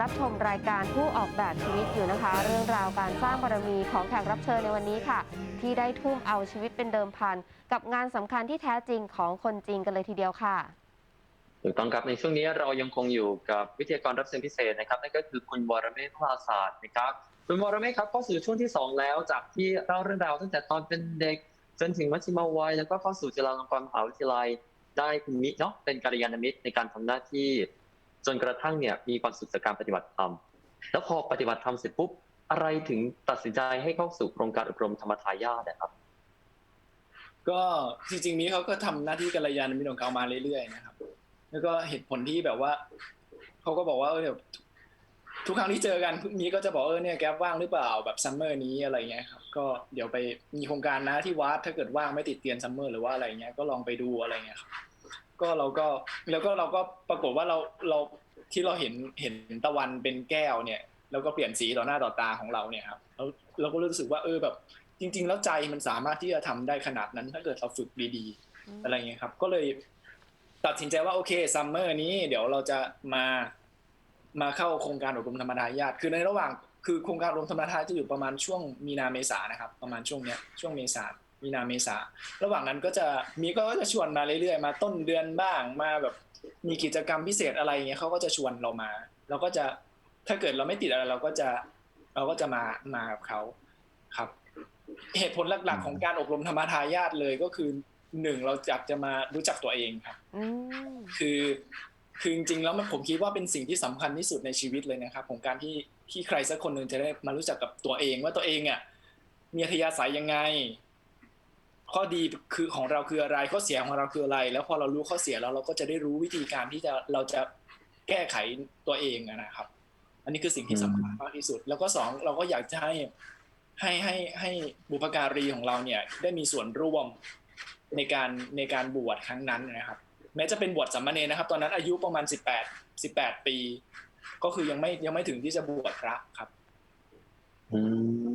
รับชมรายการผู้ออกแบบชีวิตอยู่นะคะ เรื่องราวการสร้างบารมีของแขกรับเชิญในวันนี้ค่ะ ที่ได้ทุ่มเอาชีวิตเป็นเดิมพัน กับงานสำคัญที่แท้จริงของคนจริงกันเลยทีเดียวค่ะถูกต้องครับในช่วงนี้เรายังคงอยู่กับวิทยากรรับเชิญพิเศษนะครับนั่นก็คือคุณวรเมธพลาศาสตร์นะครับคุณวรเมธครับเข้าสู่ช่วงที่สองแล้วจากที่เล่าเรื่องราวตั้งแต่ตอนเป็นเด็กจนถึงมัธยมวัยแล้วก็เข้าสู่จุฬาลงกรณ์มหาวิทยาลัยได้คุณมิเนาะเป็นกัลยาณมิตรในการทำหน้าที่ จนกระทั่งเนี่ยมีความสุขจากการปฏิบัติธรรม แล้วพอปฏิบัติธรรมเสร็จปุ๊บอะไรถึงตัดสินใจให้เข้าสู่โครงการอบรมธรรมทายาทนะครับ ก็จริงๆนี้เขาก็ทำหน้าที่กัลยาณมิตรของเขามาเรื่อยๆนะครับ แล้วก็เหตุผลที่แบบว่าเขาก็บอกว่าเออเดี๋ยวทุกครั้งที่เจอกันมีก็จะบอกเออเนี่ยแก๊ปว่างหรือเปล่าแบบซัมเมอร์นี้อะไรเงี้ยครับก็เดี๋ยวไปมีโครงการนะที่วัดถ้าเกิดว่างไม่ติดเตียนซัมเมอร์หรือว่าอะไรเงี้ยก็ลองไปดูอะไรเงี้ยครับ ก็เราก็แล้วก็เราก็ปรากฏว่าเราเราที่เราเห็นเห็นตะวันเป็นแก้วเนี่ย แล้วก็เปลี่ยนสีต่อหน้าต่อตาของเราเนี่ยครับแล้วเราก็รู้สึกว่าเออแบบ จริง ๆ แล้วใจมันสามารถที่จะทำได้ขนาดนั้น ถ้าเกิดเราฝึกดีๆอะไรเงี้ยครับ ก็เลยตัดสินใจว่าโอเคซัมเมอร์นี้เดี๋ยวเราจะมามาเข้าโครงการอบรมธรรมดาญาติคือในระหว่างคือโครงการอบรมธรรมดาจะอยู่ประมาณช่วงมีนาเมษานะครับ ประมาณช่วงเนี้ยช่วงเมษา มีนาเมษา ระหว่างนั้นก็จะมีก็จะชวนมาเรื่อยๆ มาต้นเดือนบ้างมาแบบมีกิจกรรมพิเศษอะไรเงี้ยเขาก็จะชวนเรามา เราก็จะถ้าเกิดเราไม่ติดอะไรเราก็จะเราก็จะมามากับเขาครับ เหตุผลหลัก ๆ ของการอบรมธรรมทายาทเลยก็คือหนึ่งเราอยากจะมารู้จักตัวเองครับอืมคือคือจริงๆแล้วมันผมคิดว่าเป็นสิ่งที่สำคัญที่สุดในชีวิตเลยนะครับของการที่ที่ใครสักคนหนึ่งจะได้มารู้จักกับตัวเอง ว่าตัวเองอะมีอัธยาศัยยังไง ข้อดีคือของเราคืออะไรข้อเสียของเราคืออะไร แล้วพอเรารู้ข้อเสียแล้วเราก็จะได้รู้วิธีการที่จะเราจะแก้ไขตัวเองอะนะครับ อันนี้คือสิ่งที่สำคัญมากที่สุด แล้วก็สองเราก็อยากจะให้ให้ให้ให้บุพการีของเราเนี่ยได้มีส่วนร่วมในการในการบวชครั้งนั้นนะครับ แม้จะเป็นบวชสามเณรนะครับ ตอนนั้นอายุประมาณสิบแปดสิบแปดปี ก็คือยังไม่ยังไม่ถึงที่จะบวชพระครับอื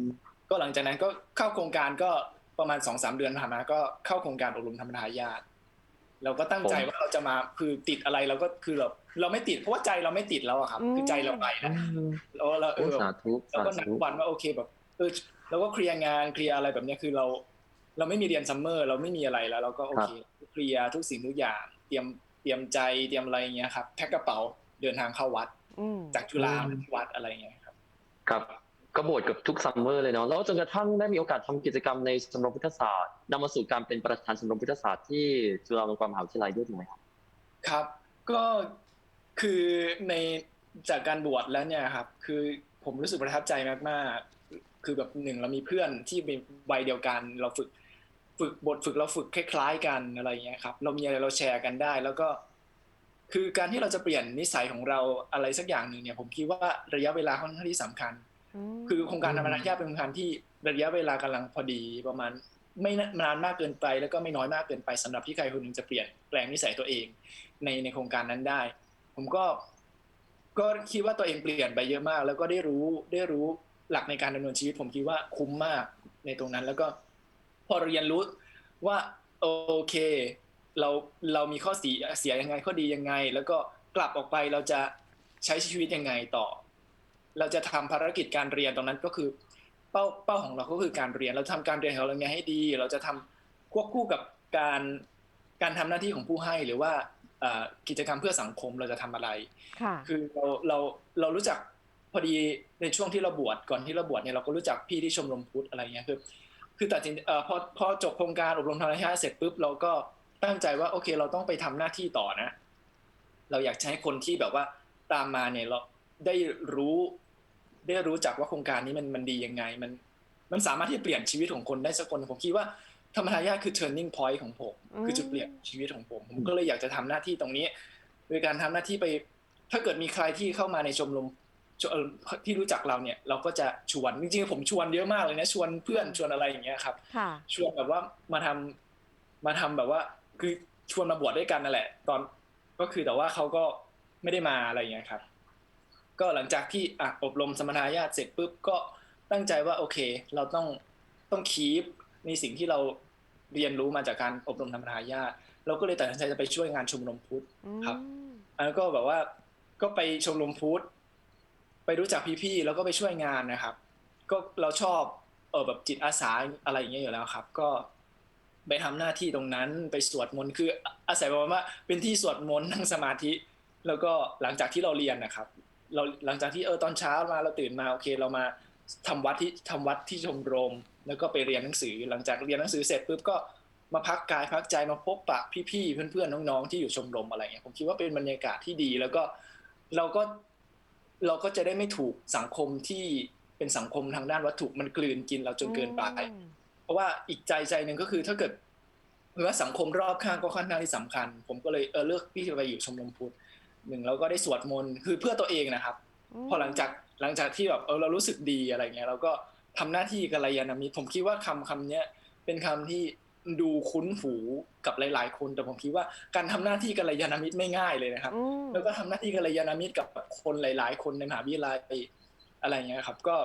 มก็หลังจากนั้นก็เข้าโครงการก็ ประมาณสองสามเดือนผ่านมาก็เข้าโครงการอบรมธรรมทายาทเราก็ตั้งใจว่าเราจะมาคือติดอะไรเราก็คือเราเราไม่ติดเพราะว่าใจเราไม่ติดแล้วอะครับ คือใจเราไปแล้วแล้วเราเอโอ้อสาธุเราสาก็นัดธุวันว่าโอเคแบบเออเราก็เคลียร์งานเคลียร์อะไรแบบเนี้ยคือเรา เราไม่มีเรียนซัมเมอร์ เราไม่มีอะไรแล้ว เราก็โอเคเคลียร์ทุกสิ่งทุกอย่าง เตรียมเตรียมใจเตรียมอะไรเงี้ยครับแพ็คกระเป๋าเดินทางเข้าวัดอืมจากจุฬามาที่วัดอะไรเงี้ยครับ ครับ กบวชกับทุกซัมเมอร์เลยเนาะแล้วจนกระทั่งได้มีโอกาสทำกิจกรรมในชมรมพุทธศาสตร์นำมาสู่การเป็นประธานชมรมพุทธศาสตร์ที่จุฬาลงกรณ์มหาวิทยาลัยด้วยถูกไหมครับครับ ก็คือในจากการบวชแล้วเนี่ยครับ คือผมรู้สึกประทับใจมากๆ คือแบบหนึ่งเรามีเพื่อนที่เป็นวัยเดียวกัน เราฝึกฝึกบทฝึกเราฝึกคล้ายๆกันอะไรอย่างเงี้ยครับ เรามีอะไรเราแชร์กันได้ แล้วก็ คือการที่เราจะเปลี่ยนนิสัยของเราอะไรสักอย่างหนึ่งเนี่ย ผมคิดว่าระยะเวลาค่อนข้างที่สำคัญ คือโครงการธรรมนัญญาเป็นโครงการที่ระยะเวลากำลังพอดีประมาณไม่นานมากเกินไปแล้วก็ไม่น้อยมากเกินไปสำหรับที่ใครคนหนึ่งจะเปลี่ยนแปลงนิสัยตัวเอง ในในโครงการนั้นได้ ผมก็ ก็คิดว่าตัวเองเปลี่ยนไปเยอะมาก แล้วก็ได้รู้ได้รู้หลักในการดำเนินชีวิต ผมคิดว่าคุ้มมากในตรงนั้น แล้วก็พอเรียนรู้ว่าโอเค เราเรามีข้อเสียเสียยังไงข้อดียังไง แล้วก็กลับออกไปเราจะใช้ชีวิตยังไงต่อ เราจะทำภารกิจการเรียนตรงนั้นก็คือ เป้าเป้าของเราก็คือการเรียน เราทำการเรียนของเราไงให้ดี เราจะทำควบคู่กับการการทำหน้าที่ของผู้ให้หรือว่าเอ่อกิจกรรมเพื่อสังคมเราจะทำอะไรค่ะคือเราเราเรารู้จักพอดีในช่วงที่เราบวชก่อนที่เราบวชเนี่ยเราก็รู้จักพี่ที่ชมรมพุทธอะไรเงี้ยคือคือตัดสินเอ่อพอพอจบโครงการอบรมธรรมชาติเสร็จปุ๊บเราก็ตั้งใจว่าโอเค เราต้องไปทำหน้าที่ต่อนะ เราอยากจะให้คนที่แบบว่าตามมาเนี่ยเราได้รู้ ได้รู้จักว่าโครงการนี้มันมันดียังไง มันมันสามารถที่จะเปลี่ยนชีวิตของคนได้สักคน ผมคิดว่าธรรมทายาทคือ turning point ของผม คือจุดเปลี่ยนชีวิตของผม ผมก็เลยอยากจะทำหน้าที่ตรงนี้ โดยการทำหน้าที่ไป ถ้าเกิดมีใครที่เข้ามาในชมรมชเอ่อที่รู้จักเราเนี่ย เราก็จะชวนจริงๆผมชวนเยอะมากเลยนะชวนเพื่อนชวนอะไรอย่างเงี้ยครับค่ะชวนแบบว่ามาทำมาทำแบบว่าคือชวนมาบวชด้วยกันนั่นแหละ ตอนก็คือแต่ว่าเขาก็ไม่ได้มาอะไรอย่างเงี้ยครับ ก็หลังจากที่อะอบรมสมณาญาติเสร็จปุ๊บก็ตั้งใจว่าโอเค เราต้องต้องคีปในสิ่งที่เราเรียนรู้มาจากการอบรมธรรมทายาทเราก็เลยตัดสินใจจะไปช่วยงานชมรมพุทธครับอืมอันนั้นก็แบบว่าก็ไปชมรมพุทธไปรู้จักพี่ๆแล้วก็ไปช่วยงานนะครับ ก็เราชอบเออแบบจิตอาสาอะไรอย่างเงี้ยอยู่แล้วครับ ก็ไปทำหน้าที่ตรงนั้นไปสวดมนต์คืออาศัยประมาณว่าเป็นที่สวดมนต์นั่งสมาธิ แล้วก็หลังจากที่เราเรียนนะครับ เราหลังจากที่เออตอนเช้ามาเราตื่นมาโอเคเรามาทำวัดที่ทำวัดที่ชมรม แล้วก็ไปเรียนหนังสือ หลังจากเรียนหนังสือเสร็จปุ๊บก็มาพักกายพักใจมาพบปะพี่ๆเพื่อนๆน้องๆที่อยู่ชมรมอะไรเงี้ยผมคิดว่าเป็นบรรยากาศที่ดี แล้วก็เราก็เราก็จะได้ไม่ถูกสังคมที่เป็นสังคมทางด้านวัตถุมันกลืนกินเราจนเกินไปอืมเพราะว่าอีกใจใจหนึ่งก็คือถ้าเกิดหรือว่าสังคมรอบข้างก็ค่อนข้างที่สำคัญ ผมก็เลยเออเลือกที่จะไปอยู่ชมรมพุทธ หนึ่งเราก็ได้สวดมนต์คือเพื่อตัวเองนะครับมพอหลังจากหลังจากที่แบบเออเรารู้สึกดีอะไรเงี้ยเราก็ทำหน้าที่กัลยาณมิตรผมคิดว่าคำคำเนี้ยเป็นคำที่ดูคุ้นหูกับหลาย ๆ คนแต่ผมคิดว่าการทำหน้าที่กัลยาณมิตรไม่ง่ายเลยนะครับอืมแล้วก็ทำหน้าที่กัลยาณมิตรกับคนหลาย ๆ คนในมหาวิทยาลัยอะไรเงี้ยครับ ก็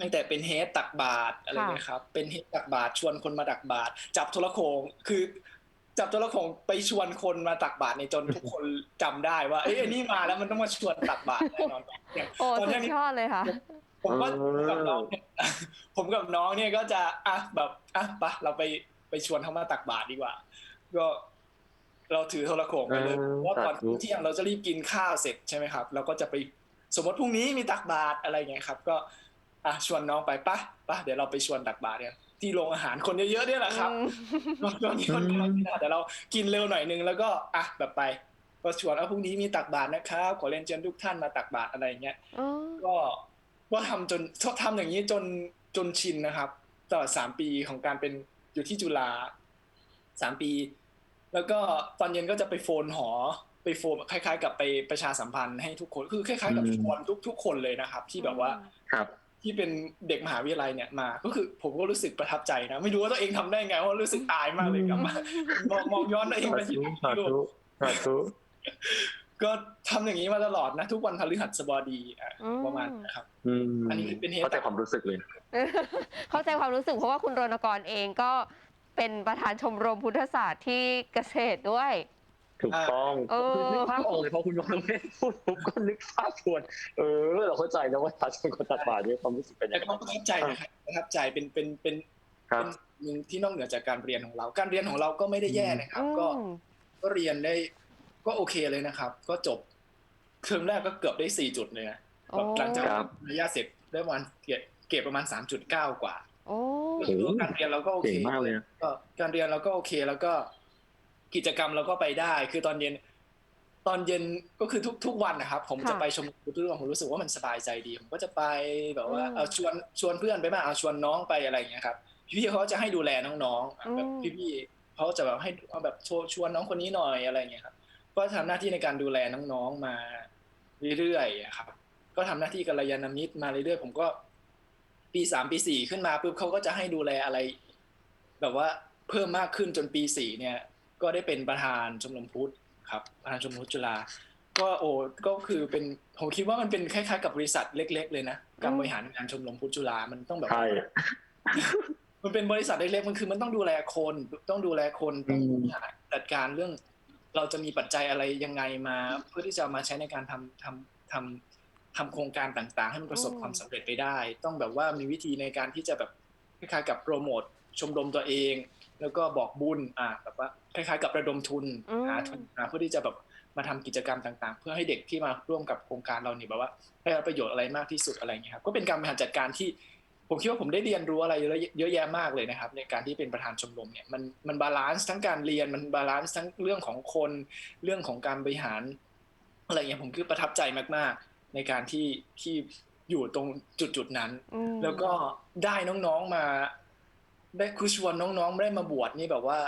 ตั้งแต่เป็นเฮดตักบาตรอะไรเงี้ยครับ เป็นเฮดตักบาตรชวนคนมาตักบาตรจับโทรโขงคือ จับโทรโขงไปชวนคนมาตักบาตรในยจนทุกคนจำได้ว่าเอ้ยไอ้นี่มาแล้วมันต้องมาชวนตักบาตรแน่นอนอย่างโอ้ตอนสุเนี้ยดนี่ยอดเลยค่ะผมก็เออกับน้องเนี่ยผมกับน้องเนี่ยก็จะอะแบบอะไปะเราไปไปชวนเขามาตักบาตรดีกว่า ก็เราถือโทรโขงไปเลยเออเพราะว่าก่อนสาธุเที่ยงเราจะรีบกินข้าวเสร็จใช่ไหมครับเราก็จะไปสมมติพรุ่งนี้มีตักบาตรอะไรเงี้ยครับ ก็อะชวนน้องไปปะปะเดี๋ยวเราไปชวนตักบาตรเนี่ย ที่โรงอาหารคนเยอะๆเนี่ยแหละครับตอนนี้คนกำลังกินอาหารแต่เรากินเร็วหน่อยนึงแล้วก็อะแบบไปก็ชวนเอาพรุ่งนี้มีตักบาตรนะครับ ขอเรียนเชิญทุกท่านมาตักบาตรอะไรเงี้ยอ๋อก็ก็ทำจนชอบทำอย่างนี้จนจนชินนะครับตลอดสามปีของการเป็นอยู่ที่จุฬาสามปี แล้วก็ตอนเย็นก็จะไปโฟนหอไปโฟนคล้าย ๆ กับไปประชาสัมพันธ์ให้ทุกคนคือคล้ายๆกับอืมชวนทุกทุกคนเลยนะครับ ที่แบบว่าครับ ที่เป็นเด็กมหาวิทยาลัยเนี่ยมา ก็คือผมก็รู้สึกประทับใจนะ ไม่รู้ว่าตัวเองทำได้ไงเพราะรู้สึกอายมากเลยกลับมามองมองย้อนตัวเองสาไปที่ธุสาธุสาธุก็ทำอย่างนี้มาตลอดนะ ทุกวันพฤหัสบดีอะอืมประมาณนะครับอืมอันนี้เป็นเหตุเข้าใจความรู้สึกเลย เข้าใจความรู้สึกเพราะว่าคุณรณกรเองก็เป็นประธานชมรมพุทธศาสตร์ที่เกษตรด้วย ถูกต้องเออคือนึกภาพออกเลยพอคุณวรเมศพูดปุ๊บก็นึกภาพชวนเออ เราเข้าใจแล้วว่าประชาชนคนตัดบาตรเนี่ยความรู้สึกเป็นยัแต่งไงก็ประทับใจนะครับประทับใจเป็นเป็นเป็นครับเป็นหนึ่งที่นอกเหนือจากการเรียนของเรา การเรียนของเราก็ไม่ได้แย่นะครับ ก็อืมก็เรียนได้ก็โอเคเลยนะครับ ก็จบเทอมแรกก็เกือบได้สี่จุดเลยนะโอ้แบบหลังจากครับระยะเสร็จได้ประมาณเกรดเกรดประมาณสามจุดเก้ากว่าโอ้ก็ถือว่าการเรียนเราก็โอเคเก่งมากเลยนะก็การเรียนเราก็โอเคแล้วก็ กิจกรรมเราก็ไปได้ คือตอนเย็น ตอนเย็นก็คือทุกทุกวันนะครับ ผมจะไปชมรมทุกวันผมรู้สึกว่ามันสบายใจดี ผมก็จะไปแบบว่าเอาชวนชวนเพื่อนไปบ้างเอาชวนน้องไปอะไรอย่างเงี้ยครับพี่ๆเขาจะให้ดูแลน้องๆแบบพี่ๆเขาจะแบบให้เอาแบบชวนชวนน้องคนนี้หน่อยอะไรอย่างเงี้ยครับ ก็ทำหน้าที่ในการดูแลน้องๆมาเรื่อยๆอะครับ ก็ทำหน้าที่กัลยาณมิตรมาเรื่อยๆผมก็ ปีสามปีสี่ขึ้นมาปุ๊บเขาก็จะให้ดูแลอะไร แบบว่าเพิ่มมากขึ้นจนปีสี่เนี่ย ก็ได้เป็นประธานชมรมพุทธครับประธานชมรมพุทธจุฬาก็โอ้ก็คือเป็นผมคิดว่ามันเป็นคล้ายๆกับบริษัทเล็ก ๆ เลยนะการบริหารงานชมรมพุทธจุฬามันต้องแบบใช่มันเป็นบริษัทเล็กๆมันคือมันต้องดูแลคนต้องดูแลคนต้องอืมจัดการเรื่อง เราจะมีปัจจัยอะไรยังไงมา เพื่อที่จะเอามาใช้ในการทำทำทำทำโครงการต่างๆ ให้มันประสบความสำเร็จไปได้ ต้องแบบว่ามีวิธีในการที่จะแบบคล้ายๆกับโปรโมทชมรมตัวเอง แล้วก็บอกบุญอ่าแบบว่า คล้ายๆ กับระดมทุนอืมหาทุนมาเพื่อที่จะแบบมาทำกิจกรรมต่างๆ เพื่อให้เด็กที่มาร่วมกับโครงการเราเนี่ยแบบว่าได้รับประโยชน์อะไรมากที่สุดอะไรอย่างเงี้ยครับก็เป็นการบริหารจัดการที่ ผมคิดว่าผมได้เรียนรู้อะไรเยอะเยอะแยะมากเลยนะครับ ในการที่เป็นประธานชมรมเนี่ยมันมันบาลานซ์ทั้งการเรียนมันบาลานซ์ทั้งเรื่องของคนเรื่องของการบริหารอะไรอย่างเงี้ยผมคือประทับใจมากๆ ในการที่ที่อยู่ตรงจุดจุดๆนั้นอืมแล้วก็ได้น้องๆมา ได้คือชวนน้องๆได้มาบวชนี่แบบว่า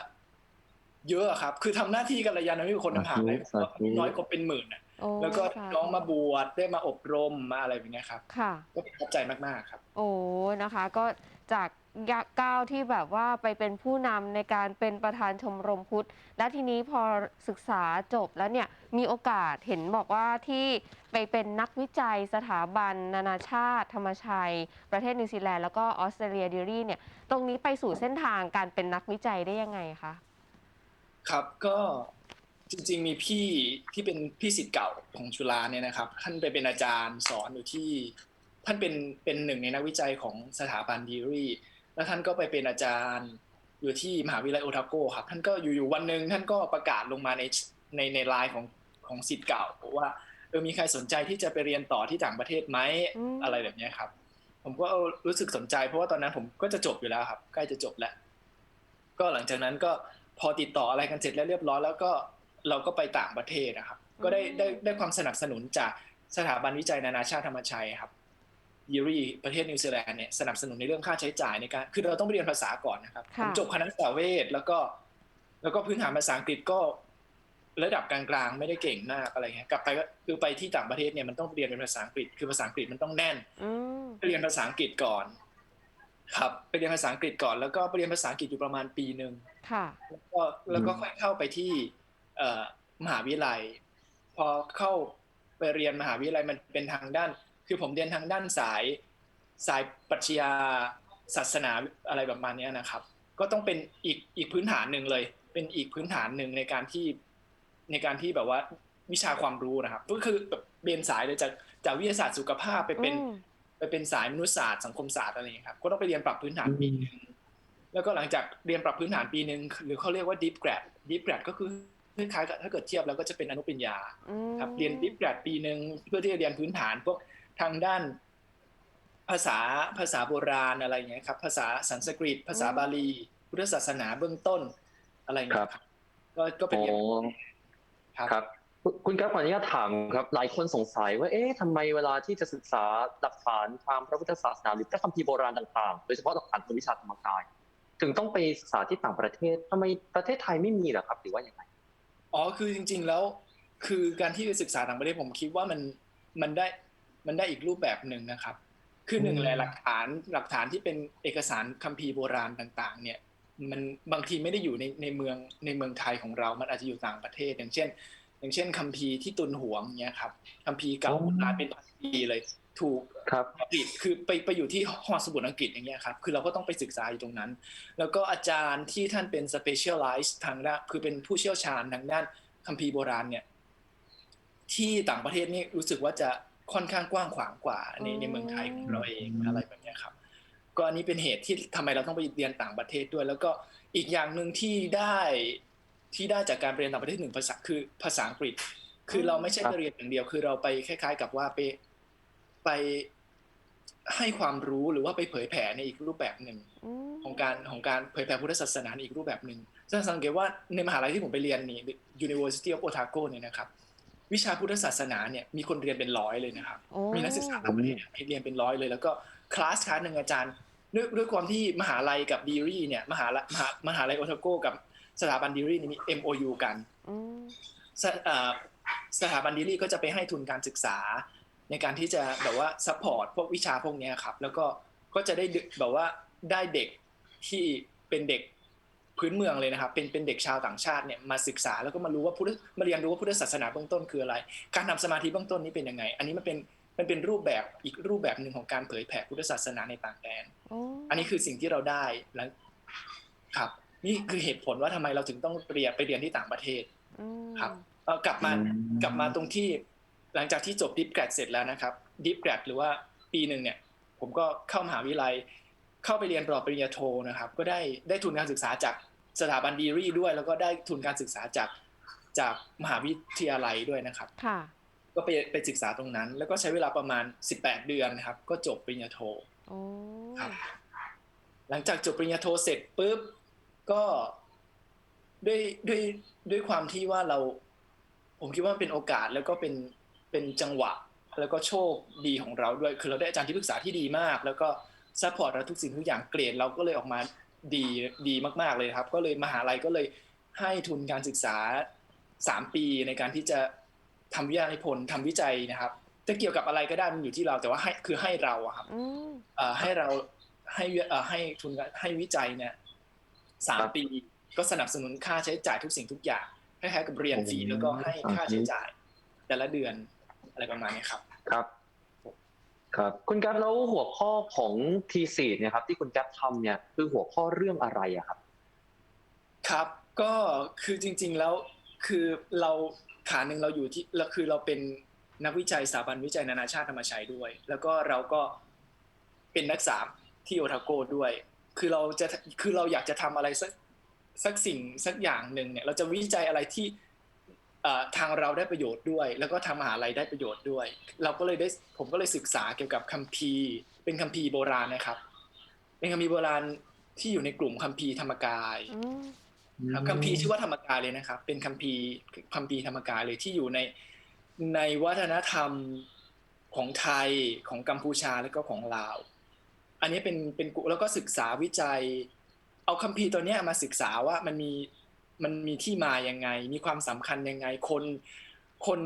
เยอะอะครับ คือทำหน้าที่กันระยะนั้นไม่มีคนทำหาเลยสาธุน้อยกว่าเป็นหมื่นอะโอ้แล้วก็ค่ะน้องมาบวชได้มาอบรมมาอะไรแบบเนี้ยครับ ค่ะ ก็ประทับใจมากๆครับ โอ้นะคะ ก็จากยะก้าวที่แบบว่าไปเป็นผู้นำในการเป็นประธานชมรมพุทธ และทีนี้พอศึกษาจบแล้วเนี่ยมีโอกาสเห็นบอกว่าที่ไปเป็นนักวิจัยสถาบัน นานาชาติ ธรรมชัย ประเทศนิวซีแลนด์แล้วก็ออสเตรเลียดิรี่เนี่ยตรงนี้ไปสู่เส้นทางการเป็นนักวิจัยได้ยังไงคะ ครับก็จริงๆมีพี่ที่เป็นพี่ศิษย์เก่าของจุฬาเนี่ยนะครับ ท่านไปเป็นอาจารย์สอนอยู่ที่ ท่านเป็นเป็นหนึ่งในนักวิจัยของสถาบันดีรีแล้วท่านก็ไปเป็นอาจารย์อยู่ที่มหาวิทยาลัยโอทาโกครับ ท่านก็อยู่ๆวันหนึ่งท่านก็ประกาศลงมาในในในไลน์ของของศิษย์เก่าว่าเออมีใครสนใจที่จะไปเรียนต่อที่ต่างประเทศไหมอืมอะไรแบบเนี้ยครับ ผมก็เออรู้สึกสนใจ เพราะว่าตอนนั้นผมก็จะจบอยู่แล้วครับ ใกล้จะจบแล้ว ก็หลังจากนั้นก็ พอติดต่ออะไรกันเสร็จแล้วเรียบร้อยแล้วก็เราก็ไปต่างประเทศนะครับ ก็ได้ได้ได้ความสนับสนุนจากสถาบันวิจัยนานาชาติธรรมชัยครับยูรีประเทศนิวซีแลนด์เนี่ยสนับสนุนในเรื่องค่าใช้จ่ายในการคือเราต้องไปเรียนภาษาก่อนนะครับผค่ะมจบคณะสาเวทแล้วก็ แล้วก็พื้นฐานภาษาอังกฤษก็ระดับกลางๆไม่ได้เก่งมากอะไรเงี้ยกลับไปก็คือไปที่ต่างประเทศเนี่ยมันต้องเรียนเป็นภาษาอังกฤษ คือภาษาอังกฤษมันต้องแน่นอืมไปเรียนภาษาอังกฤษก่อน ครับไปเรียนภาษาอังกฤษก่อนแล้วก็ไปเรียนภาษาอังกฤษอยู่ประมาณปีหนึ่งค่ะแล้วก็แล้วก็ค่อยเข้าไปที่เอ่อมหาวิทยาลัย พอเข้าไปเรียนมหาวิทยาลัยมันเป็นทางด้าน คือผมเรียนทางด้านสายสายปรัชญาศาสนาอะไรแบบมาณเนี้ยนะครับ ก็ต้องเป็นอีกอีกพื้นฐานหนึ่งเลย เป็นอีกพื้นฐานหนึ่งในการที่ในการที่แบบว่าวิชาความรู้นะครับ ก็คือแบบเบนสายเลยจากจากวิทยาศาสตร์สุขภาพไปเป็นอืม ไปเป็นสายมนุษยศาสตร์สังคมศาสตร์อะไรอย่างเงี้ยครับก็ต้องไปเรียนปรับพื้นฐานปีหนึงแล้วก็หลังจากเรียนปรับพื้นฐานปีหนึ่งหรือเขาเรียกว่า deep grad deep grad ก็คือคล้ายๆกับถ้าเกิดเทียบแล้วก็จะเป็นอนุปริญญาอืมครับเรียน deep grad ปีหนึ่งเพื่อที่จะเรียนพื้นฐานพวกทางด้านภาษาภาษาโบราณอะไรอย่างเงี้ยครับภาษาสันสกฤต ภาษาบาลีพุทธศาสนาเบื้องต้นอะไรอย่างเงี้ยครับก็ก็ไปโอ้เรียนครับครับ คุณคุณครับขออนุญาตถามครับ หลายคนสงสัยว่าเอ๊ะทำไมเวลาที่จะศึกษาหลักฐานทางพระพุทธศาสนาหรือพระคัมภีร์โบราณต่างๆ โดยเฉพาะหลักฐานทางวิชาธรรมกาย ถึงต้องไปศึกษาที่ต่างประเทศทำไมประเทศไทยไม่มีเหรอครับ หรือว่ายังไงอ๋อคือจริง ๆแล้วคือการที่ไปศึกษาต่างประเทศผมคิดว่ามันมันได้มันได้อีกรูปแบบหนึ่งนะครับ คือหนึ่งอืมแหละหลักฐานหลักฐานที่เป็นเอกสารคัมภีร์โบราณต่าง ๆ เนี่ยมันบางทีไม่ได้อยู่ในในเมืองในเมืองไทยของเรา มันอาจจะอยู่ต่างประเทศ อย่างเช่น อย่างเช่นคัมภีร์ที่ตุนหวงเนี่ยครับคัมภีร์เก่าโบราณเป็นพันปีเลย ถูกครับอังกฤษคือไปไปอยู่ที่หอสมุดอังกฤษอย่างเงี้ยครับคือเราก็ต้องไปศึกษาอยู่ตรงนั้น แล้วก็อาจารย์ที่ท่านเป็น specialize ทางด้านคือเป็นผู้เชี่ยวชาญทางด้านคัมภีร์โบราณเนี่ย ที่ต่างประเทศนี่รู้สึกว่าจะค่อนข้างกว้างขวางกว่าในอืมในเมืองไทยของเราเองอะไรแบบเนี้ยครับ ก็อันนี้เป็นเหตุที่ทำไมเราต้องไปเรียนต่างประเทศด้วย แล้วก็อีกอย่างหนึ่งที่ได้ ที่ได้จากการเรียนต่างประเทศหนึ่งภาษาคือภาษาอังกฤษ คือเราไม่ใช่ครับไปเรียนอย่างเดียว คือเราไปคล้าย ๆ กับว่าไปไปให้ความรู้หรือว่าไปเผยแผ่ในอีกรูปแบบหนึ่งอืมของการของการเผยแผ่พุทธศาสนาในอีกรูปแบบหนึ่งซึ่งสังเกตว่าในมหาลัยที่ผมไปเรียนนี่ University of Otago เนี่ยนะครับ วิชาพุทธศาสนาเนี่ยมีคนเรียนเป็นร้อยเลยนะครับโอ้มีนักศึกษาต่างประเทศเนี่ยเรียนเป็นร้อยเลย แล้วก็คลาสคลาสหนึ่งอาจารย์ด้วยด้วยความที่มหาลัยกับดีรีเนี่ยมหาลัยมหามหาลัยโอทาโกกับ สถาบันดีรีนี่มี MOU กันอืมสเอ่อสถาบันดีรีก็จะไปให้ทุนการศึกษา ในการที่จะแบบว่าซัพพอร์ตพวกวิชาพวกเนี้ยครับ แล้วก็ก็จะได้ดึแบบว่าได้เด็กที่เป็นเด็กพื้นเมืองเลยนะครับ เป็นเป็นเด็กชาวต่างชาติเนี่ยมาศึกษาแล้วก็มารู้ว่าพุทธมาเรียนรู้ว่าพุทธศาสนาเบื้องต้นคืออะไร การทำสมาธิเบื้องต้นนี้เป็นยังไง อันนี้มันเป็นมันเป็นรูปแบบอีกรูปแบบหนึ่งของการเผยแผ่พุทธศาสนาในต่างแดนโอ้อันนี้คือสิ่งที่เราได้แล้วครับ นี่คือเหตุผลว่าทำไมเราถึงต้องเรียนไปเรียนที่ต่างประเทศอืมครับเอ่อกลับมาอืมกลับมาตรงที่หลังจากที่จบดิฟแกรดเสร็จแล้วนะครับดิฟแกรดหรือว่าปีหนึ่งเนี่ย ผมก็เข้ามหาวิทยาลัย เข้าไปเรียนปริญญาโทนะครับ ก็ได้ได้ทุนการศึกษาจากสถาบันดีรีด้วย แล้วก็ได้ทุนการศึกษาจากจากมหาวิทยาลัยด้วยนะครับค่ะก็ไปไปศึกษาตรงนั้น แล้วก็ใช้เวลาประมาณ 18 เดือนนะครับ ก็จบปริญญาโทโอ้ครับหลังจากจบปริญญาโทเสร็จปุ๊บ ก็ด้วยด้วยด้วยความที่ว่าเรา ผมคิดว่ามันเป็นโอกาสแล้วก็เป็นเป็นจังหวะ แล้วก็โชคดีของเราด้วย คือเราได้อาจารย์ที่ปรึกษาที่ดีมาก แล้วก็ซัพพอร์ตเราทุกสิ่งทุกอย่างเกรดเราก็เลยออกมาดีดีมาก ๆเลยครับ ก็เลยมหาลัยก็เลยให้ทุนการศึกษาสามปีในการที่จะทำวิทยานิพนธ์ทำวิจัยนะครับ จะเกี่ยวกับอะไรก็ได้มันอยู่ที่เราแต่ว่าให้คือให้เราอะครับอืมเอ่อให้เราให้วิเอ่อให้ทุนให้วิจัยเนี่ย สามครับปีก็สนับสนุนค่าใช้จ่ายทุกสิ่งทุกอย่างคล้ายๆกับเรียนฟรีโอ้แล้วก็ให้ค่าสามปีใช้จ่าย แต่ละเดือนอะไรประมาณนี้ครับ ครับ ครับคุณแก๊ปแล้วหัวข้อของทีสีเนี่ยครับ ที่คุณแก๊ปทำเนี่ยคือหัวข้อเรื่องอะไรอะครับ ครับ ก็คือจริง ๆแล้วคือเราขาหนึ่งเราอยู่ที่เราคือเราเป็นนักวิจัยสถาบันวิจัยนานาชาติธรรมชัยด้วย แล้วก็เราก็เป็นนักศึกษาที่โอทาโกด้วย คือเราจะคือเราอยากจะทำอะไรสักสักสิ่งสักอย่างหนึ่งเนี่ย เราจะวิจัยอะไรที่เอ่อทางเราได้ประโยชน์ด้วย แล้วก็ทางมหาลัยได้ประโยชน์ด้วย เราก็เลยได้ผมก็เลยศึกษาเกี่ยวกับคัมภีร์ เป็นคัมภีร์โบราณนะครับ เป็นคัมภีร์โบราณที่อยู่ในกลุ่มคัมภีร์ธรรมกายอืมครับคัมภีร์ชื่อว่าธรรมกายเลยนะครับ เป็นคัมภีร์คัมภีร์ธรรมกายเลยที่อยู่ในในวัฒนธรรมของไทยของกัมพูชาและก็ของลาว อันนี้เป็นเป็นกุแล้วก็ศึกษาวิจัย เอาคัมภีร์ตัวเนี้ยมาศึกษาว่ามันมีมันมีที่มายังไง มีความสำคัญยังไงคนคน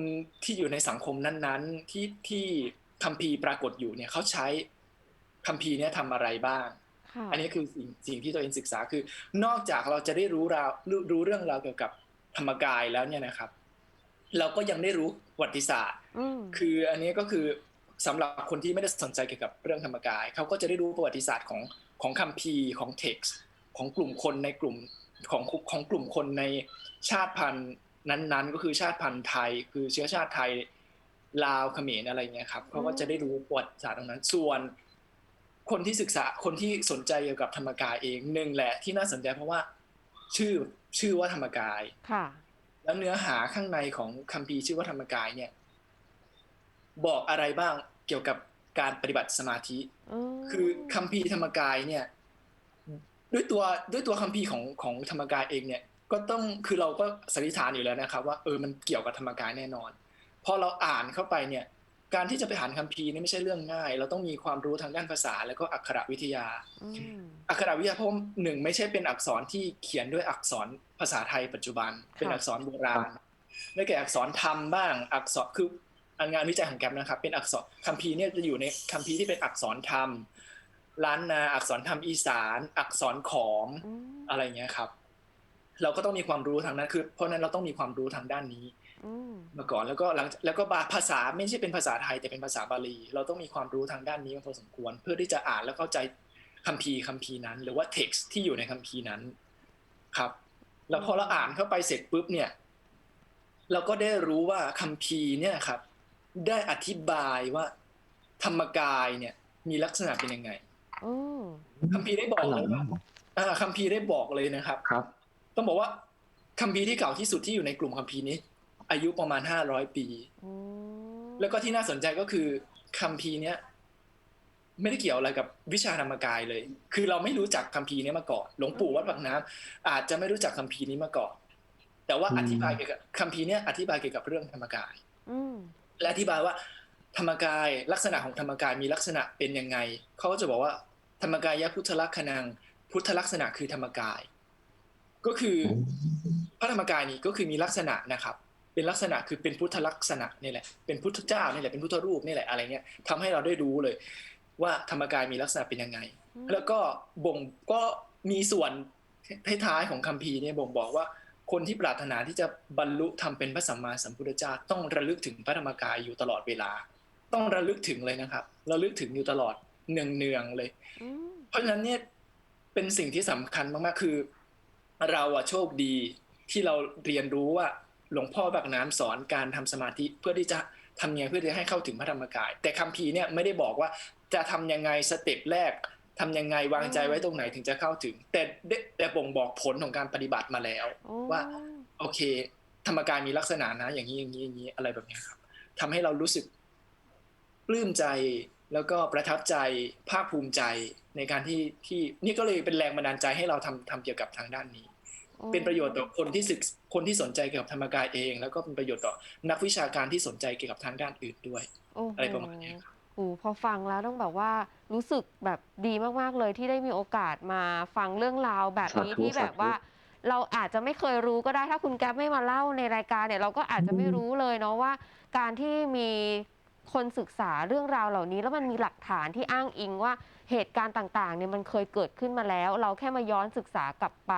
ที่อยู่ในสังคมนั้นๆ ที่ที่คัมภีร์ปรากฏอยู่เนี่ยเขาใช้คัมภีร์เนี้ยทำอะไรบ้างค่ะอันนี้คือสิ่งสิ่งที่ตัวเองศึกษาคือ นอกจากเราจะได้รู้ราวรู้รู้เรื่องราวเกี่ยวกับธรรมกายแล้วเนี่ยนะครับ เราก็ยังได้รู้ประวัติศาสตร์อืมคืออันนี้ก็คือ สำหรับคนที่ไม่ได้สนใจเกี่ยวกับเรื่องธรรมกายเขาก็จะได้รู้ประวัติศาสตร์ของของคัมภีร์ของเท็กซ์ของกลุ่มคนในกลุ่มของของกลุ่มคนในชาติพันธุ์นั้นๆ ก็คือชาติพันธุ์ไทย คือเชื้อชาติไทยลาวเขมรอะไรเงี้ยครับเขาก็จะได้รู้ประวัติศาสตร์ตรงนั้น ส่วน คนที่ศึกษาคนที่สนใจเกี่ยวกับธรรมกายเองหนึ่งแหละที่น่าสนใจเพราะว่าชื่อชื่อว่าธรรมกายค่ะ แล้วเนื้อหาข้างในของคัมภีร์ชื่อว่าธรรมกายเนี่ย บอกอะไรบ้างเกี่ยวกับการปฏิบัติสมาธิมคือคัมภีร์ธรรมกายเนี่ย ด้วยตัวด้วยตัวคัมภีร์ของของธรรมกายเองเนี่ย ก็ต้องคือเราก็สันนิษฐานอยู่แล้วนะครับ ว่าเออมันเกี่ยวกับธรรมกายแน่นอนพอเราอ่านเข้าไปเนี่ย การที่จะไปอ่านคัมภีร์นี่ไม่ใช่เรื่องง่าย เราต้องมีความรู้ทางด้านภาษา แล้วก็อักขระวิทยาอืมอักขระวิทยาเพราะหนึ่งไม่ใช่เป็นอักษรที่เขียนด้วยอักษรภาษาไทยปัจจุบัน เป็นอักษรโบราณได้แก่อักษรธรรมบ้าง อักษรคือ อันงานวิจัยของแกรมนะครับ เป็นอักษรคัมภีร์เนี่ยจะอยู่ในคัมภีร์ที่เป็นอักษรธรรมล้านนาอักษรธรรมอีสาน อักษรขอมอืมอะไรเงี้ยครับ เราก็ต้องมีความรู้ทางนั้นคือ เพราะฉะนั้นเราต้องมีความรู้ทางด้านนี้อืมมาก่อนแล้วก็หลังแล้วก็บาภาษาไม่ใช่เป็นภาษาไทยแต่เป็นภาษาบาลี เราต้องมีความรู้ทางด้านนี้มาพอสมควร เพื่อที่จะอ่านแล้วเข้าใจคัมภีร์คัมภีร์นั้น หรือว่า text ที่อยู่ในคัมภีร์นั้นครับ แล้วพอเราอ่านเข้าไปเสร็จปุ๊บเนี่ย เราก็ได้รู้ว่าคัมภีร์เนี่ยครับ ได้อธิบายว่า ธรรมกายเนี่ย มีลักษณะเป็นยังไงอืมคัมภีร์ได้บอกเลยว่าอ่าคัมภีร์ได้บอกเลยนะครับ ครับ ต้องบอกว่าคัมภีร์ที่เก่าที่สุดที่อยู่ในกลุ่มคัมภีร์นี้ อายุประมาณห้าร้อยปี อืมแล้วก็ที่น่าสนใจก็คือคัมภีร์เนี้ยไม่ได้เกี่ยวอะไรกับวิชาธรรมกายเลย คือเราไม่รู้จักคัมภีร์นี้มาก่อน หลวงปู่วัดปากน้ำอาจจะไม่รู้จักคัมภีร์นี้มาก่อน แต่ว่าอืมอธิบายเกี่ยวกับคัมภีร์เนี้ยอธิบายเกี่ยวกับเรื่องธรรมกาย อืม และอธิบายว่าธรรมกายลักษณะของธรรมกายมีลักษณะเป็นยังไงเขาก็จะบอกว่าธรรมกายยะพุทธลักษณังพุทธลักษณะคือธรรมกาย ก็คือพระธรรมกายนี้ก็คือมีลักษณะนะครับ เป็นลักษณะคือเป็นพุทธลักษณะนี่แหละเป็นพุทธเจ้านี่แหละเป็นพุทธรูปนี่แหละอะไรเงี้ยทำให้เราได้รู้เลย ว่าธรรมกายมีลักษณะเป็นยังไงอืมแล้วก็บ่งก็มีส่วนท้ายๆของคัมภีร์เนี่ยบ่งบอกว่า คนที่ปรารถนาที่จะบรรลุทำเป็นพระสัมมาสัมพุทธเจ้าต้องระลึกถึงพระธรรมกายอยู่ตลอดเวลา ต้องระลึกถึงเลยนะครับ ระลึกถึงอยู่ตลอดเนืองๆเลยอืมเพราะฉะนั้นเนี่ยเป็นสิ่งที่สำคัญมากๆคือ เราอะโชคดีที่เราเรียนรู้ว่าหลวงพ่อบักน้ำสอนการทำสมาธิเพื่อที่จะทำยังไงเพื่อที่จะให้เข้าถึงพระธรรมกาย แต่คัมภีร์เนี่ยไม่ได้บอกว่าจะทำยังไงสเต็ปแรก ทำยังไงวางใจไว้ตรงไหนถึงจะเข้าถึง แต่ได้แต่บ่งบอกผลของการปฏิบัติมาแล้วโอ้ว่า โอเค ธรรมกายมีลักษณะนะ อย่างนี้อย่างนี้อย่างนี้อะไรแบบนี้ครับทำให้เรารู้สึกปลื้มใจแล้วก็ประทับใจภาคภูมิใจในการที่ที่นี่ก็เลยเป็นแรงบันดาลใจให้เราทำทำเกี่ยวกับทางด้านนี้โอ้เป็นประโยชน์ต่อคนที่ศึกคนที่สนใจเกี่ยวกับธรรมกายเอง แล้วก็เป็นประโยชน์ต่อนักวิชาการที่สนใจเกี่ยวกับทางด้านอื่นด้วยโอ้โหอะไรประมาณนี้ครับ โอ้พอฟังแล้วต้องแบบว่ารู้สึกแบบดีมากๆเลยที่ได้มีโอกาสมาฟังเรื่องราวแบบนี้สาธุที่แบบสาธุว่าเราอาจจะไม่เคยรู้ก็ได้ถ้าคุณแก๊ปไม่มาเล่าในรายการเนี่ยเราก็อาจจะไม่รู้เลยเนาะว่า การที่มีคนศึกษาเรื่องราวเหล่านี้ แล้วมันมีหลักฐานที่อ้างอิงว่าเหตุการณ์ต่างๆเนี่ยมันเคยเกิดขึ้นมาแล้ว เราแค่มาย้อนศึกษากลับไป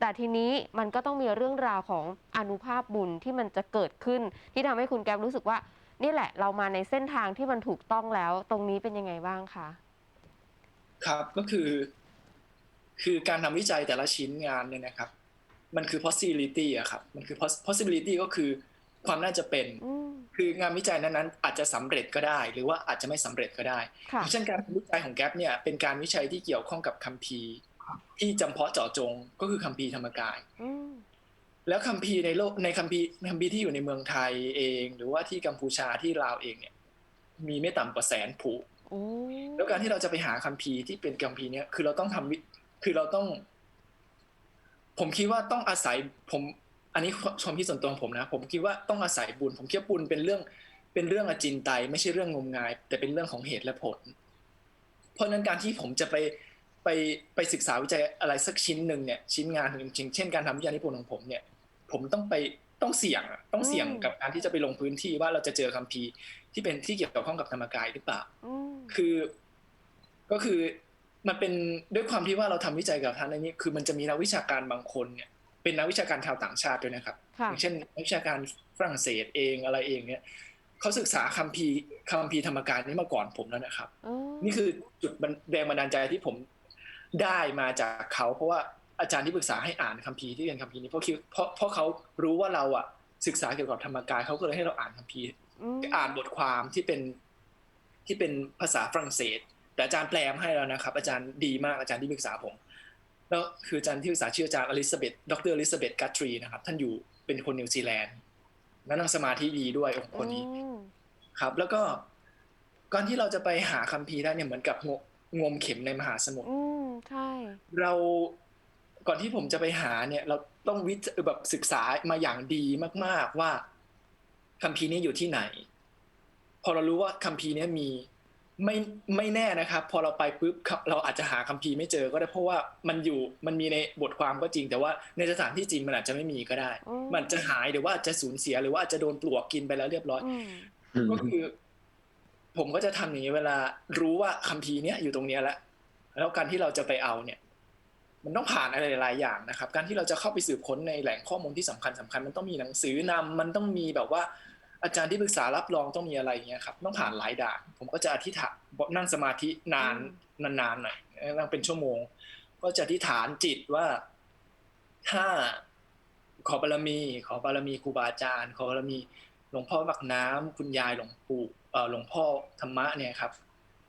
แต่ทีนี้มันก็ต้องมีเรื่องราวของอนุภาพบุญที่มันจะเกิดขึ้น ที่ทำให้คุณแก๊ปรู้สึกว่า นี่แหละ เรามาในเส้นทางที่มันถูกต้องแล้ว ตรงนี้เป็นยังไงบ้างคะครับก็คือ คือการทำวิจัยแต่ละชิ้นงานเนี่ยนะครับ มันคือ possibility อะครับ มันคือ poss- possibility ก็คือความน่าจะเป็นอืมคืองานวิจัยนั้นๆอาจจะสำเร็จก็ได้ หรือว่าอาจจะไม่สำเร็จก็ได้ค่ะอย่างเช่นการวิจัยของแก๊ปเนี่ยเป็นการวิจัยที่เกี่ยวข้องกับคัมภีร์ที่จำเพาะเจาะจงก็คือคัมภีร์ธรรมกายอืม แล้วคัมภีร์ในโลกในคัมภีร์คัมภีร์ที่อยู่ในเมืองไทยเอง หรือว่าที่กัมพูชาที่ลาวเองเนี่ย มีไม่ต่ำกว่าแสนผูกโอ้แล้วการที่เราจะไปหาคัมภีร์ที่เป็นคัมภีร์เนี่ยคือเราต้องทำวิคือเราต้อง ผมคิดว่าต้องอาศัยผม อันนี้ความคิดส่วนตัวของผมนะ ผมคิดว่าต้องอาศัยบุญ ผมคิดว่าบุญเป็นเรื่อง เป็นเรื่องอจินไตยไม่ใช่เรื่องงมงาย แต่เป็นเรื่องของเหตุและผล เพราะฉะนั้นการที่ผมจะไปไปไปศึกษาวิจัยอะไรสักชิ้นหนึ่งเนี่ยชิ้นงานจริงๆเช่นการทำวิจัยนิพนธ์ของผมเนี่ย ผมต้องไปต้องเสี่ยงอะต้องเสี่ยงกับการที่จะไปลงพื้นที่ว่าเราจะเจอคัมภีร์ที่เป็นที่เกี่ยวข้องกับธรรมกายหรือเปล่าอืมคือ ก็คือมันเป็นด้วยความที่ว่าเราทำวิจัยกับท่านในนี้ คือมันจะมีนักวิชาการบางคนเนี่ยเป็นนักวิชาการชาวต่างชาติด้วยนะครับค่ะอย่างเช่นนักวิชาการฝรั่งเศสเองอะไรเองเนี่ยเขาศึกษาคัมภีร์คัมภีร์ธรรมกายนี้มาก่อนผมแล้วนะครับอืมนี่คือจุดบันแรงบันดาลใจที่ผมได้มาจากเขา เพราะว่า อาจารย์ที่ปรึกษาให้อ่านคัมภีร์ที่เป็นคัมภีร์นี้เพราะคิดเพราะเพราะเขารู้ว่าเราอะศึกษาเกี่ยวกับธรรมกายเขาก็เลยให้เราอ่านคัมภีร์มอ่านบทความที่เป็นที่เป็นภาษาฝรั่งเศส แต่อาจารย์แปลมาให้แล้วนะครับ อาจารย์ดีมากอาจารย์ที่ปรึกษาผมแล้วคืออาจารย์ที่ปรึกษาชื่ออาจารย์อลิซาเบธดรอลิซาเบธกัตทรีนะครับ ท่านอยู่เป็นคนนิวซีแลนด์และนั่งสมาธิดีด้วยองค์คนนี้อืมครับ แล้วก็การที่เราจะไปหาคัมภีร์ได้เนี่ยเหมือนกับงงมเข็มในมหาสมุทรอืมใช่ เรา ก่อนที่ผมจะไปหาเนี่ย เราต้องวิจแบบศึกษามาอย่างดีมาก ๆว่าคัมภีร์นี้อยู่ที่ไหน พอเรารู้ว่าคัมภีร์เนี้มีไม่ไม่แน่นะครับ พอเราไปปุ๊บครับเราอาจจะหาคัมภีร์ไม่เจอก็ได้เพราะว่ามันอยู่มันมีในบทความก็จริง แต่ว่าในสถานที่จริงมันอาจจะไม่มีก็ได้อืมันจะหายหรือว่าอาจจะสูญเสียหรือว่าอาจจะโดนปลวกกินไปแล้วเรียบร้อยอืมก็คือ ผมก็จะทำอย่างนี้เวลารู้ว่าคัมภีร์เนี้ยอยู่ตรงเนี้ยแล้วแล้วการที่เราจะไปเอาเนี่ย มันต้องผ่านอะไรหลายๆอย่างนะครับ การที่เราจะเข้าไปสืบค้นในแหล่งข้อมูลที่สำคัญสำคัญ มันต้องมีหนังสือนำมันต้องมีแบบว่าอาจารย์ที่ปรึกษารับรองต้องมีอะไรอย่างเงี้ยครับต้องผ่านหลายด่านผมก็จะอธิษฐานนั่งสมาธินานนานๆหน่อยนั่งเป็นชั่วโมง ก็จะอธิษฐานจิตว่าถ้าขอบารมี ขอบารมีครูบาอาจารย์ ขอบารมีหลวงพ่อบักน้ำคุณยายหลวงปู่เอ่อหลวงพ่อธรรมะเนี่ยครับ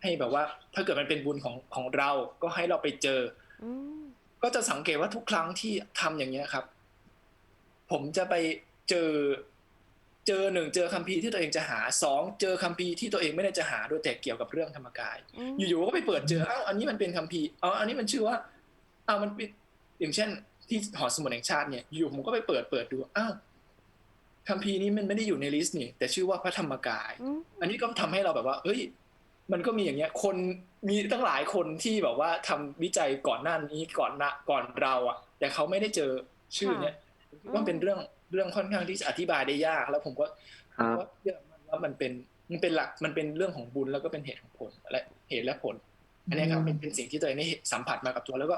ให้แบบว่าถ้าเกิดมันเป็นบุญของของเราก็ให้เราไปเจออืม ก็จะสังเกตว่าทุกครั้งที่ทำอย่างเงี้ยครับ ผมจะไปเจอเจอหนึ่งเจอคัมภีร์ที่ตัวเองจะหาสองเจอคัมภีร์ที่ตัวเองไม่ได้จะหาด้วยแต่เกี่ยวกับเรื่องธรรมกายอืมอยู่ๆก็ไปเปิดเจออ้าวอันนี้มันเป็นคัมภีร์อ๋ออันนี้มันชื่อว่าอ้าวมันเป็นอย่างเช่น ที่หอสมุดแห่งชาติเนี่ยอยู่ผมก็ไปเปิดเปิดดูอ้าวคัมภีร์นี้มันไม่ได้อยู่ในลิสต์นี่แต่ชื่อว่าพระธรรมกายอืมอันนี้ก็ทำให้เราแบบว่าเฮ้ย มันก็มีอย่างเงี้ยคนมีตั้งหลายคนที่แบบว่าทำวิจัยก่อนหน้านี้ก่อนนะก่อนเราอะแต่เขาไม่ได้เจอชื่อเนี้ยว่าเป็นเรื่องเรื่องค่อนข้างที่จะอธิบายได้ยาก แล้วผมก็ครับว่าเรื่องมันว่ามันเป็นมันเป็นหลักมันเป็นเรื่องของบุญแล้วก็เป็นเหตุของผลและเหตุและผลอันเนี้ยครับเป็นเป็นสิ่งที่ตัวเองได้สัมผัสมากับตัวแล้วก็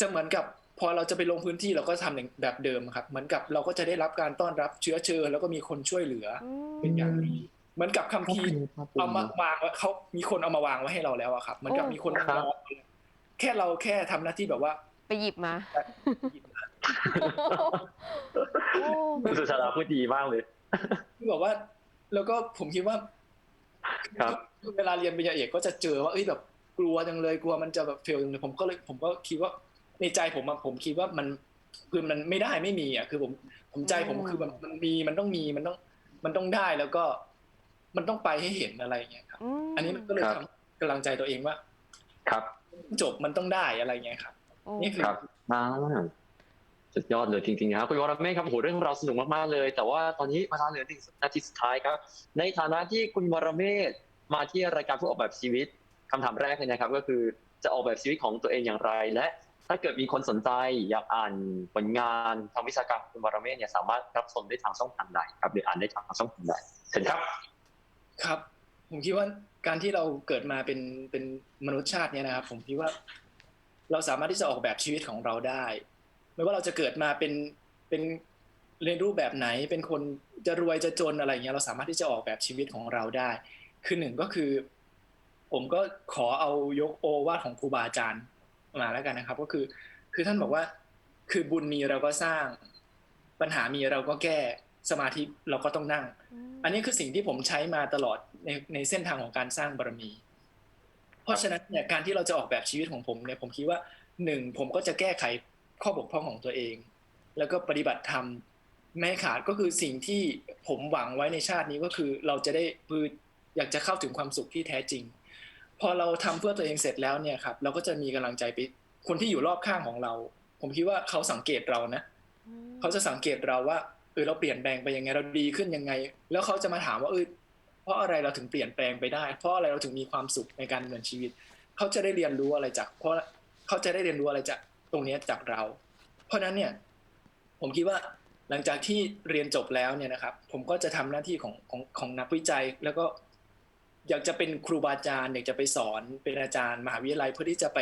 จะเหมือนกับพอเราจะไปลงพื้นที่เราก็ทำอย่างแบบเดิมครับ เหมือนกับเราก็จะได้รับการต้อนรับเชื้อเชิญแล้วก็มีคนช่วยเหลืออืมเป็นอย่างดี เหมือนกับคัมภีร์เอามาวางไว้เขามีคนเอามาวางไว้ให้เราแล้วอะครับเหมือนกับโอ้มีคนมาวางไว้แค่เราแค่ทำหน้าที่แบบว่า ไปหยิบมาหยิบมาโอ้คุณสุชาดาพูดดีมากเลยที่บอกว่า แล้วก็ผมคิดว่าครับเวลาเรียนปริญญาเอกก็จะเจอว่าเอ้ยแบบกลัวจังเลยกลัวมันจะแบบเฟลจังเลยผมก็เลยผมก็คิดว่าในใจผมอะผมคิดว่ามันคือมันไม่ได้ไม่มีอะคือผมผมใจผมคือแบบมันมีมันต้องมีมันต้องมันต้องได้แล้วก็ มันต้องไปให้เห็นอะไรอย่างเงี้ยครับมอันนี้มันก็เลยครับทำกำลังใจตัวเองว่า ครับ จบมันต้องได้อะไรเงี้ยครับโอ้นี่คือครับอ่าสุดยอดเลยจริงๆนะครับคุณวรเมฆครับโอ้โหเรื่องราวสนุกมากๆเลย แต่ว่าตอนนี้เวลาเหลือหนึ่งนาทีสุดท้ายครับ ในฐานะที่คุณวรเมฆมาที่รายการผู้ออกแบบชีวิตคำถามแรกเลยนะครับ ก็คือจะออกแบบชีวิตของตัวเองอย่างไร และถ้าเกิดมีคนสนใจอยากอ่านผลงานทางวิชาการของคุณวรเมฆเนี่ยสามารถรับชมได้ทางช่องทางใดครับหรืออ่านได้ทางช่องทางใดเชิญครับ ครับ ผมคิดว่าการที่เราเกิดมาเป็นเป็นมนุษยชาติเนี่ยนะครับ ผมคิดว่า เราสามารถที่จะออกแบบชีวิตของเราได้ ไม่ว่าเราจะเกิดมาเป็นเป็นในรูปแบบไหน เป็นคนจะรวยจะจนอะไรอย่างเงี้ยเราสามารถที่จะออกแบบชีวิตของเราได้ คือหนึ่งก็คือ ผมก็ขอเอายกโอวาทของครูบาอาจารย์มาแล้วกันนะครับ ก็คือ คือท่านบอกว่า คือบุญมีเราก็สร้าง ปัญหามีเราก็แก้ สมาธิเราก็ต้องนั่ง อันนี้คือสิ่งที่ผมใช้มาตลอดในในเส้นทางของการสร้างบารมี เพราะฉะนั้นเนี่ยการที่เราจะออกแบบชีวิตของผมเนี่ยผมคิดว่าหนึ่งผมก็จะแก้ไขข้อบกพร่องของตัวเอง แล้วก็ปฏิบัติธรรมไม่ให้ขาดก็คือสิ่งที่ผมหวังไว้ในชาตินี้ก็คือเราจะได้คืออยากจะเข้าถึงความสุขที่แท้จริง พอเราทำเพื่อตัวเองเสร็จแล้วเนี่ยครับเราก็จะมีกำลังใจไปคนที่อยู่รอบข้างของเรา ผมคิดว่าเขาสังเกตเรานะ เขาจะสังเกตเราว่า เออเราเปลี่ยนแปลงไปยังไงเราดีขึ้นยังไง แล้วเขาจะมาถามว่าเออเพราะอะไรเราถึงเปลี่ยนแปลงไปได้ เพราะอะไรเราถึงมีความสุขในการดำเนินชีวิต เขาจะได้เรียนรู้อะไรจาก เพราะเขาจะได้เรียนรู้อะไรจากตรงนี้จากเรา เพราะนั้นเนี่ยผมคิดว่าหลังจากที่เรียนจบแล้วเนี่ยนะครับ ผมก็จะทำหน้าที่ของของของนักวิจัย แล้วก็อยากจะเป็นครูบาอาจารย์ อยากจะไปสอนเป็นอาจารย์ มหาวิทยาลัยเพื่อที่จะไป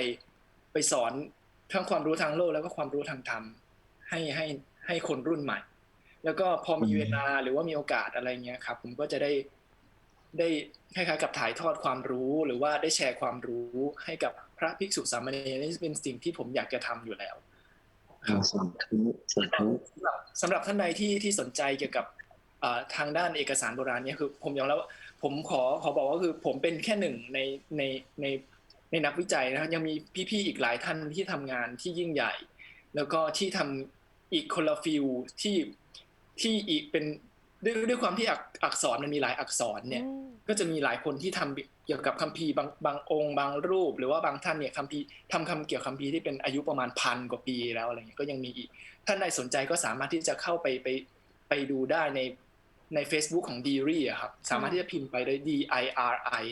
ไปสอนทั้งความรู้ทางโลกแล้วก็ความรู้ทางธรรมให้ให้ให้คนรุ่นใหม่ แล้วก็พอมีเวลาหรือว่ามีโอกาสอะไรเงี้ยครับ ผมก็จะได้ได้คล้ายๆกับถ่ายทอดความรู้หรือว่าได้แชร์ความรู้ให้กับพระภิกษุสามเณรนี่เป็นสิ่งที่ผมอยากจะทำอยู่แล้วครับสาธุสาธุสำหรับสำหรับท่านใดที่ที่สนใจเกี่ยวกับเอ่อทางด้านเอกสารโบราณเนี่ยคือ ผมยอมรับว่าผมขอขอบอกว่าคือผมเป็นแค่หนึ่งในในในในนักวิจัยนะครับยังมีพี่ๆอีกหลายท่านที่ทำงานที่ยิ่งใหญ่ แล้วก็ที่ทำอีกคนละฟิลที่ ที่อีกเป็นด้วยด้วยความที่อักอักษรมันมีหลายอักษรเนี่ย ก็จะมีหลายคนที่ทำเกี่ยวกับคัมภีร์บางบางองค์บางรูป หรือว่าบางท่านเนี่ยคัมภีร์ทำคำเกี่ยวกับคัมภีร์ที่เป็นอายุประมาณพันกว่าปีแล้วอะไรเงี้ยก็ยังมีอีก ท่านใดสนใจก็สามารถที่จะเข้าไปไปไปดูได้ในใน Facebook ของ d ีรีอะครับ สามารถที่จะพิมพ์ไปได้ D I R I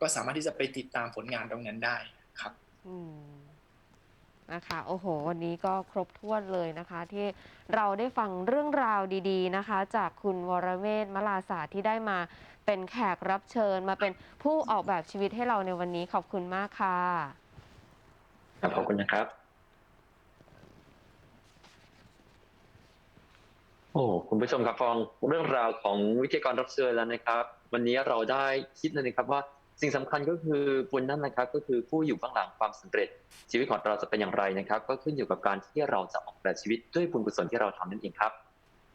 ก็สามารถที่จะไปติดตามผลงานตรงนั้นได้ครับ อืม นะคะโอ้โห วันนี้ก็ครบถ้วนเลยนะคะ ที่เราได้ฟังเรื่องราวดีๆนะคะ จากคุณวรเมศมลาศาสตร์ที่ได้มาเป็นแขกรับเชิญ มาเป็นผู้ออกแบบชีวิตให้เราในวันนี้ขอบคุณมากค่ะ ครับขอบคุณนะครับ โอ้คุณผู้ชมครับฟังเรื่องราวของวิทยากรรับเชิญแล้วนะครับ วันนี้เราได้คิดเลยนะครับว่า สิ่งสำคัญก็คือบุญนั่นนะครับ ก็คือผู้อยู่เบื้องหลังความสำเร็จ ชีวิตของเราจะเป็นอย่างไรนะครับ ก็ขึ้นอยู่กับการที่เราจะออกแบบชีวิตด้วยบุญกุศลที่เราทำนั่นเองครับ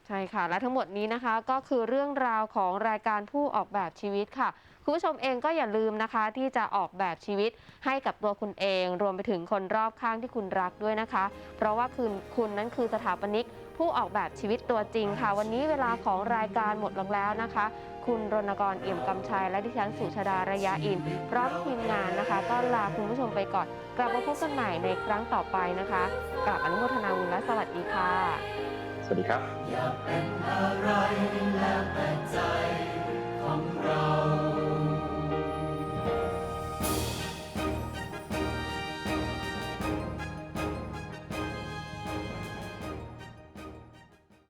ใช่ค่ะ และทั้งหมดนี้นะคะก็คือเรื่องราวของรายการผู้ออกแบบชีวิตค่ะ คุณผู้ชมเองก็อย่าลืมนะคะ ที่จะออกแบบชีวิตให้กับตัวคุณเอง รวมไปถึงคนรอบข้างที่คุณรักด้วยนะคะ เพราะว่าคุณคุณนั้นคือสถาปนิกผู้ออกแบบชีวิตตัวจริงค่ะ วันนี้เวลาของรายการหมดลงแล้วนะคะ คุณรณกรเอี่ยมกำชัย และดิฉันสุชาดาระยะอินพร้อมทีมงานนะคะ ก็ลาคุณผู้ชมไปก่อน กลับมาพบกันใหม่ในครั้งต่อไปนะคะกับอนุโมทนาบุญและสวัสดีค่ะ สวัสดีครับอยากเป็นอะไรและเป็นใจของเรา